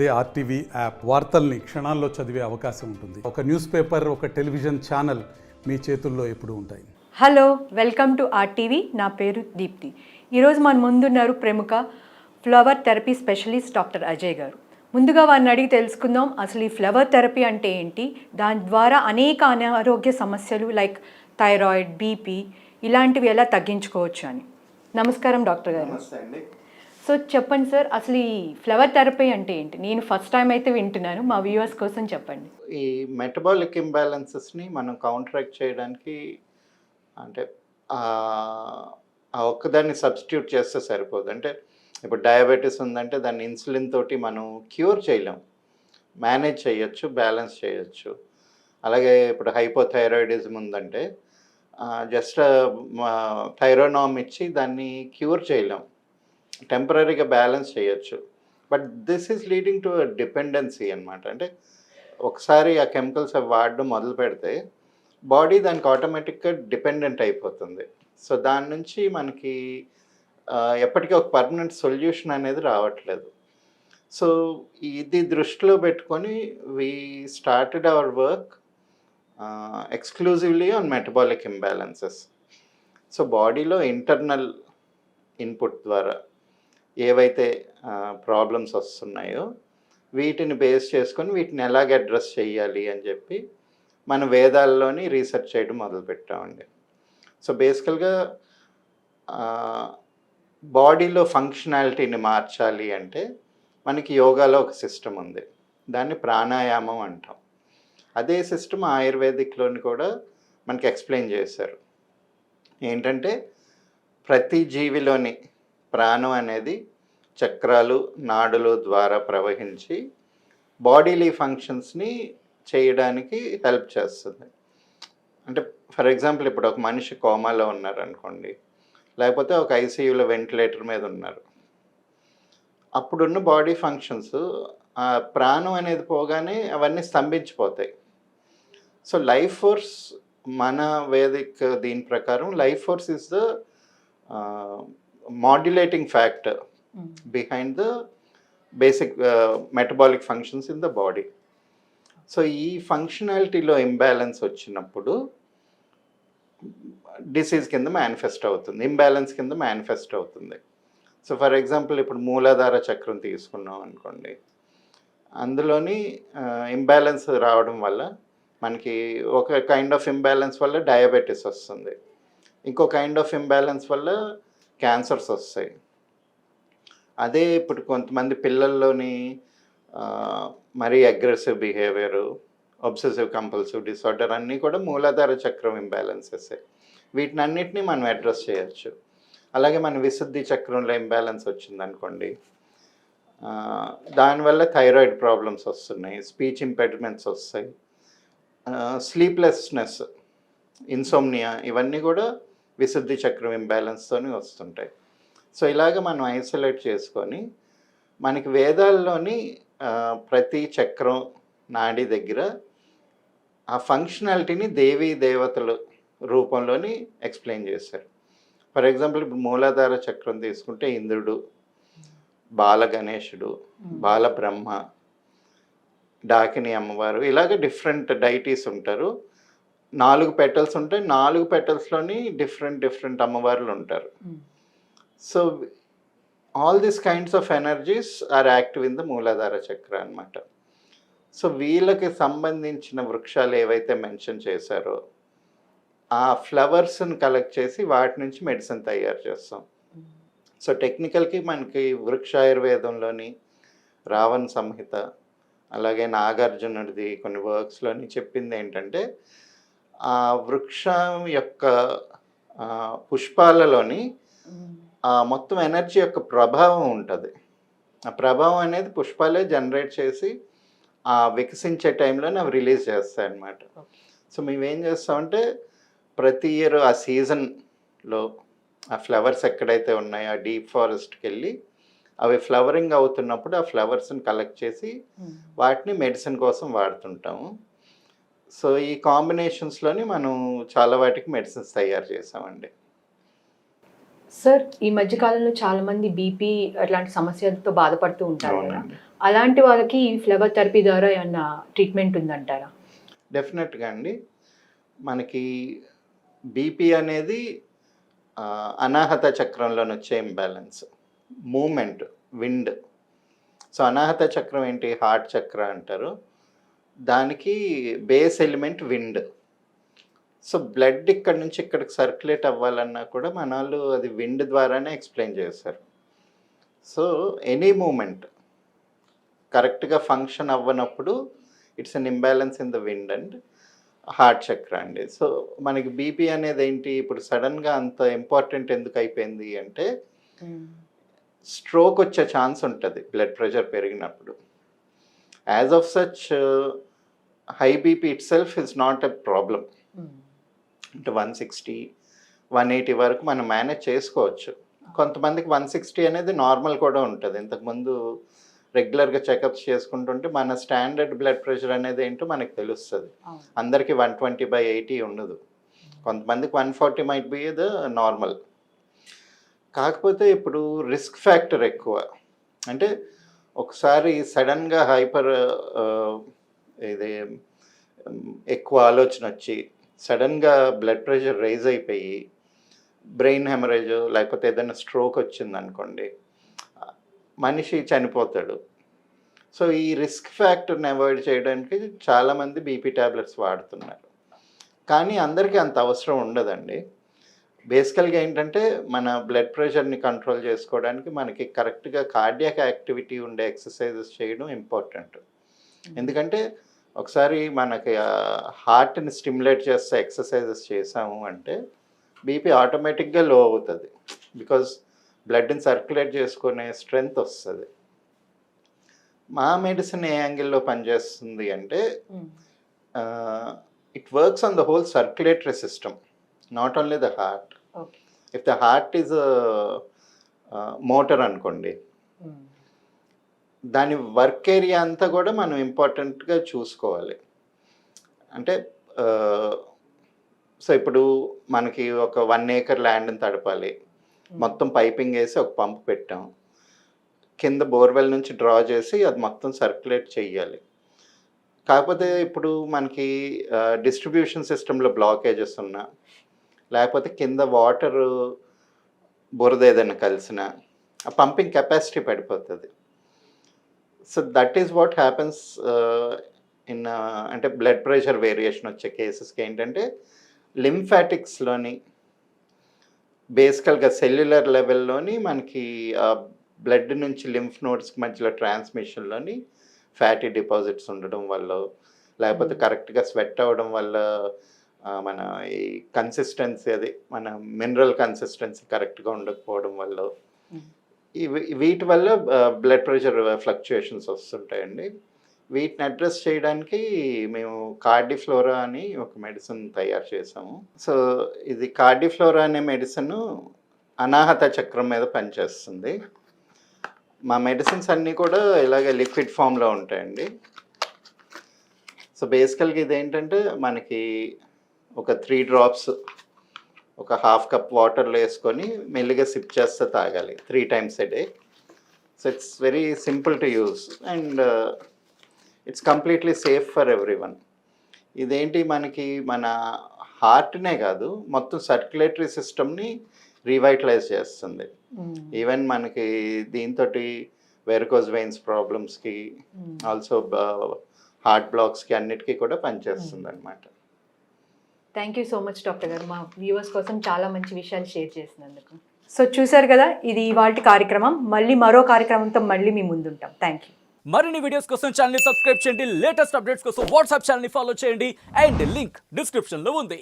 అదే RTV app వార్తల్ని క్షణాల్లో చదివే అవకాశం ఉంటుంది. ఒక న్యూస్ పేపర్ ఒక టెలివిజన్ ఛానల్ మీ చేతుల్లో ఎప్పుడూ ఉంటాయి. Hello welcome to RTV. నా పేరు దీప్తి. ఈరోజు మన ముందున్నారు ప్రముఖ flower therapy specialist doctor Ajay garu. ముందుగా వారిని అడిగి తెలుసుకుందాం అసలు ఈ ఫ్లవర్ థెరపీ అంటే ఏంటి? దాని ద్వారా అనేక అనారోగ్య సమస్యలు లైక్ థైరాయిడ్ బీపీ ఇలాంటివి ఎలా తగ్గించుకోవచ్చు అని. నమస్కారం డాక్టర్ గారు. సో చెప్పండి సార్ అసలు ఈ ఫ్లవర్ థెరపీ అంటే ఏంటి? నేను ఫస్ట్ టైం అయితే వింటున్నాను మా వ్యూవర్స్ కోసం చెప్పండి. ఈ మెటబాలిక్ ఇంబ్యాలెన్సెస్ని మనం కౌంటరాక్ట్ చేయడానికి అంటే ఆ ఒక్కదాన్ని సబ్స్టిట్యూట్ చేస్తే సరిపోదు. అంటే ఇప్పుడు డయాబెటీస్ ఉందంటే దాన్ని ఇన్సులిన్ తోటి మనం క్యూర్ చేయలేం. మేనేజ్ చేయొచ్చు బ్యాలెన్స్ చేయొచ్చు. అలాగే ఇప్పుడు హైపోథైరాయిడిజం ఉందంటే జస్ట్ థైరోనామ్ ఇచ్చి దాన్ని క్యూర్ చేయలేం. టెంపరీగా బ్యాలెన్స్ చేయొచ్చు. But this is leading to dependency అనమాట అంటే ఒకసారి ఆ కెమికల్స్ అవి వాడడం మొదలు పెడితే బాడీ దానికి ఆటోమేటిక్గా డిపెండెంట్ అయిపోతుంది. సో దాని నుంచి మనకి ఎప్పటికీ ఒక పర్మనెంట్ సొల్యూషన్ అనేది రావట్లేదు. సో ఇది దృష్టిలో పెట్టుకొని we started our work exclusively on metabolic imbalances so బాడీలో ఇంటర్నల్ ఇన్పుట్ ద్వారా. ఏవైతే ప్రాబ్లమ్స్ వస్తున్నాయో వీటిని బేస్ చేసుకొని వీటిని ఎలాగ అడ్రస్ చేయాలి అని చెప్పి మన వేదాల్లోని రీసెర్చ్ చేయడం మొదలుపెట్టామండి. సో బేసికల్గా బాడీలో ఫంక్షనాలిటీని మార్చాలి అంటే మనకి యోగాలో ఒక సిస్టమ్ ఉంది. దాన్ని ప్రాణాయామం అంటాం. అదే సిస్టమ్ ఆయుర్వేదిక్లోని కూడా మనకి ఎక్స్ప్లెయిన్ చేశారు. ఏంటంటే ప్రతి జీవిలోని ప్రాణం అనేది చక్రాలు నాడులు ద్వారా ప్రవహించి బాడీలీ ఫంక్షన్స్ని చేయడానికి హెల్ప్ చేస్తుంది. అంటే ఫర్ ఎగ్జాంపుల్ ఇప్పుడు ఒక మనిషి కోమాలో ఉన్నారు అనుకోండి లేకపోతే ఒక ఐసీయూలో వెంటిలేటర్ మీద ఉన్నారు. అప్పుడున్న బాడీ ఫంక్షన్స్ ప్రాణం అనేది పోగానే అవన్నీ స్తంభించిపోతాయి. సో లైఫ్ ఫోర్స్ మన వేదిక్ దీని ప్రకారం life force is the modulating factor behind the basic metabolic functions in the body so ఈ ఫంక్షనాలిటీలో ఇంబ్యాలెన్స్ వచ్చినప్పుడు డిసీజ్ కింద మేనిఫెస్ట్ అవుతుంది. ఇంబ్యాలెన్స్ కింద మేనిఫెస్ట్ అవుతుంది. సో ఫర్ ఎగ్జాంపుల్ ఇప్పుడు మూలాధార చక్రం తీసుకున్నాం అనుకోండి. అందులోని ఇంబ్యాలెన్స్ రావడం వల్ల మనకి ఒక కైండ్ ఆఫ్ ఇంబ్యాలెన్స్ వల్ల డయాబెటీస్ వస్తుంది. ఇంకో కైండ్ ఆఫ్ ఇంబ్యాలెన్స్ వల్ల క్యాన్సర్స్ వస్తాయి. అదే ఇప్పుడు కొంతమంది పిల్లల్లోని మరీ aggressive behaviour obsessive compulsive disorder అన్నీ కూడా మూలాధార చక్రం ఇంబ్యాలెన్సెస్ వీటిని అన్నిటిని మనం అడ్రస్ చేయొచ్చు. అలాగే మన విశుద్ధి చక్రంలో ఇంబ్యాలెన్స్ వచ్చిందనుకోండి దానివల్ల థైరాయిడ్ ప్రాబ్లమ్స్ వస్తున్నాయి స్పీచ్ ఇంపెడిమెంట్స్ వస్తాయి స్లీప్లెస్నెస్ ఇన్సోమ్నియా ఇవన్నీ కూడా విశుద్ధి చక్రం ఇంబ్యాలెన్స్తోని వస్తుంటాయి. సో ఇలాగ మనం ఐసోలేట్ చేసుకొని మనకి వేదాల్లోని ప్రతి చక్రం నాడి దగ్గర ఆ ఫంక్షనాలిటీని దేవీ దేవతల రూపంలోని ఎక్స్ప్లెయిన్ చేశారు. ఫర్ ఎగ్జాంపుల్ ఇప్పుడు మూలాధార చక్రం తీసుకుంటే ఇంద్రుడు బాల గణేశుడు బాల బ్రహ్మ డాకిని అమ్మవారు ఇలాగ డిఫరెంట్ డైటీస్ ఉంటారు. నాలుగు పెటల్స్ ఉంటాయి. నాలుగు పెటల్స్లోని డిఫరెంట్ డిఫరెంట్ అమ్మవార్లు ఉంటారు. So all this kinds of energies are active in the Muladhara chakra అనమాట సో వీళ్ళకి సంబంధించిన వృక్షాలు ఏవైతే మెన్షన్ చేశారో ఆ ఫ్లవర్స్ని కలెక్ట్ చేసి వాటి నుంచి మెడిసిన్ తయారు చేస్తాం. సో టెక్నికల్కి మనకి వృక్షాయుర్వేదంలోని రావణ సంహిత అలాగే నాగార్జునుడిది కొన్ని వర్క్స్లోని చెప్పింది ఏంటంటే ఆ వృక్షం యొక్క పుష్పాలలోని ఆ మొత్తం ఎనర్జీ యొక్క ప్రభావం ఉంటుంది. ఆ ప్రభావం అనేది పుష్పాలే జనరేట్ చేసి ఆ వికసించే టైంలోనే అవి రిలీజ్ చేస్తాయి అన్నమాట సో మేము ఏం చేస్తామంటే ప్రతి ఇయర్ ఆ సీజన్లో ఆ ఫ్లవర్స్ ఎక్కడైతే ఉన్నాయో ఆ డీప్ ఫారెస్ట్కి వెళ్ళి అవి ఫ్లవరింగ్ అవుతున్నప్పుడు ఆ ఫ్లవర్స్ని కలెక్ట్ చేసి వాటిని మెడిసిన్ కోసం వాడుతుంటాము. సో ఈ కాంబినేషన్స్లోని మనం చాలా వాటికి మెడిసిన్స్ తయారు చేసామండి సార్ ఈ మధ్య కాలంలో చాలా మంది బీపీ అట్లాంటి సమస్యలతో బాధపడుతూ ఉంటారు కదా. అలాంటి వాళ్ళకి ఈ ఫ్లవర్ థెరపీ ద్వారా ఏమన్నా ట్రీట్మెంట్ ఉందంటారా? డెఫినెట్గా అండి. మనకి బీపీ అనేది అనాహత చక్రంలోని వచ్చే ఇంబ్యాలెన్స్. Moment wind. సో అనాహత చక్రం ఏంటి? హార్ట్ చక్ర అంటారు. దానికి base element wind. So blood ఇక్కడ నుంచి ఇక్కడికి సర్క్యులేట్ అవ్వాలన్నా కూడా మన వాళ్ళు అది విండ్ ద్వారానే ఎక్స్ప్లెయిన్ చేశారు. సో ఎనీ మూమెంట్ కరెక్ట్గా function అవ్వనప్పుడు it's an imbalance in the wind and heart chakra అండి. సో మనకి బీపీ అనేది ఏంటి? ఇప్పుడు సడన్గా అంత ఇంపార్టెంట్ ఎందుకు అయిపోయింది అంటే స్ట్రోక్ వచ్చే ఛాన్స్ ఉంటుంది బ్లడ్ ప్రెషర్ పెరిగినప్పుడు. As of such high BP itself is not a problem అంటే వన్ సిక్స్టీ వన్ ఎయిటీ వరకు మనం మేనేజ్ చేసుకోవచ్చు. కొంతమందికి వన్ సిక్స్టీ అనేది నార్మల్ కూడా ఉంటుంది. ఇంతకుముందు రెగ్యులర్గా చెకప్స్ చేసుకుంటుంటే మన స్టాండర్డ్ బ్లడ్ ప్రెషర్ అనేది ఏంటో మనకు తెలుస్తుంది. అందరికీ వన్ ట్వంటీ బై ఎయిటీ ఉండదు. కొంతమందికి one forty might be the normal కాకపోతే ఇప్పుడు రిస్క్ ఫ్యాక్టర్ ఎక్కువ. అంటే ఒకసారి సడన్గా హైపర్ ఇది ఎక్కువ ఆలోచన వచ్చి సడన్గా బ్లడ్ ప్రెషర్ రైజ్ అయిపోయి బ్రెయిన్ హెమరేజ్ లేకపోతే ఏదైనా స్ట్రోక్ వచ్చింది అనుకోండి మనిషి చనిపోతాడు. సో ఈ రిస్క్ ఫ్యాక్టర్ని అవాయిడ్ చేయడానికి చాలామంది బీపీ ట్యాబ్లెట్స్ వాడుతున్నారు. కానీ అందరికీ అంత అవసరం ఉండదండి. బేసికల్గా ఏంటంటే మన బ్లడ్ ప్రెషర్ని కంట్రోల్ చేసుకోవడానికి మనకి కరెక్ట్గా కార్డియాక్ యాక్టివిటీ ఉండే ఎక్సర్సైజెస్ చేయడం ఇంపార్టెంట్. ఎందుకంటే ఒకసారి మనకి హార్ట్ని స్టిమ్యులేట్ చేస్తే ఎక్సర్సైజెస్ చేసాము అంటే బీపీ ఆటోమేటిక్గా లో అవుతుంది. బికాజ్ బ్లడ్ని సర్క్యులేట్ చేసుకునే స్ట్రెంగ్త్ వస్తుంది. మా మెడిసిన్ ఏ యాంగిల్లో పనిచేస్తుంది అంటే it works on the whole circulatory system not only the heart if the heart is motor అనుకోండి దాని వర్క్ ఏరియా అంతా కూడా మనం ఇంపార్టెంట్గా చూసుకోవాలి. అంటే సో ఇప్పుడు మనకి ఒక వన్ ఏకర్ ల్యాండ్ని తడపాలి. మొత్తం పైపింగ్ వేసి ఒక పంప్ పెట్టాం. కింద బోర్వెల్ నుంచి డ్రా చేసి అది మొత్తం సర్క్యులేట్ చెయ్యాలి. కాకపోతే ఇప్పుడు మనకి డిస్ట్రిబ్యూషన్ సిస్టంలో బ్లాకేజెస్ ఉన్నా లేకపోతే కింద వాటర్ బురద ఏదైనా కలిసిన ఆ పంపింగ్ కెపాసిటీ పడిపోతుంది. So that is what happens in అంటే బ్లడ్ ప్రెషర్ వేరియేషన్ వచ్చే కేసెస్కి ఏంటంటే లింఫాటిక్స్లోని బేసికల్గా సెల్యులర్ లెవెల్లోని మనకి బ్లడ్ నుంచి లింఫ్ నోడ్స్కి మధ్యలో ట్రాన్స్మిషన్లోని ఫ్యాటీ డిపాజిట్స్ ఉండడం వల్ల లేకపోతే కరెక్ట్గా స్వెట్ అవ్వడం వల్ల మన ఈ కన్సిస్టెన్సీ అది మన మినరల్ కన్సిస్టెన్సీ కరెక్ట్గా ఉండకపోవడం వల్ల ఇవి వీటి వల్ల బ్లడ్ ప్రెషర్ ఫ్లక్చుయేషన్స్ వస్తుంటాయండి. వీటిని అడ్రస్ చేయడానికి మేము కార్డిఫ్లోరా అని ఒక మెడిసిన్ తయారు చేసాము సో ఇది కార్డిఫ్లోరా అనే మెడిసిన్ అనాహత చక్రం మీద పనిచేస్తుంది. మా మెడిసిన్స్ అన్నీ కూడా ఇలాగే లిక్విడ్ ఫామ్లో ఉంటాయండి. సో బేసికల్గా ఇది ఏంటంటే మనకి ఒక త్రీ డ్రాప్స్ ఒక హాఫ్ కప్ వాటర్లో వేసుకొని మెల్లిగా సిప్ చేస్తే తాగాలి. Three times a day so it's very simple to use and it's completely safe for everyone ఇదేంటి మనకి మన హార్ట్నే కాదు మొత్తం సర్క్యులేటరీ సిస్టమ్ని రీవైటలైజ్ చేస్తుంది. ఈవెన్ మనకి దీంతో వెరికోజ్ వెయిన్స్ ప్రాబ్లమ్స్కి ఆల్సో హార్ట్ బ్లాక్స్కి అన్నిటికీ కూడా పనిచేస్తుంది అనమాట thank you so much doctor garu. మా వ్యూవర్స్ కోసం చాలా మంచి విషయాలు షేర్ చేసినందుకు. సో చూశారు కదా ఇది ఇవాళ కార్యక్రమం. మళ్ళీ మరో కార్యక్రమంతో మళ్ళీ మీ ముందుంటాం. థ్యాంక్ యూ మరిన్ని వీడియోస్ కోసం ఛానల్ సబ్స్క్రైబ్ చేయండి. లేటెస్ట్ అప్డేట్స్ కోసం వాట్సాప్ ఛానల్ ఫాలో చేయండి. అండ్ లింక్ డిస్క్రిప్షన్లో ఉంది.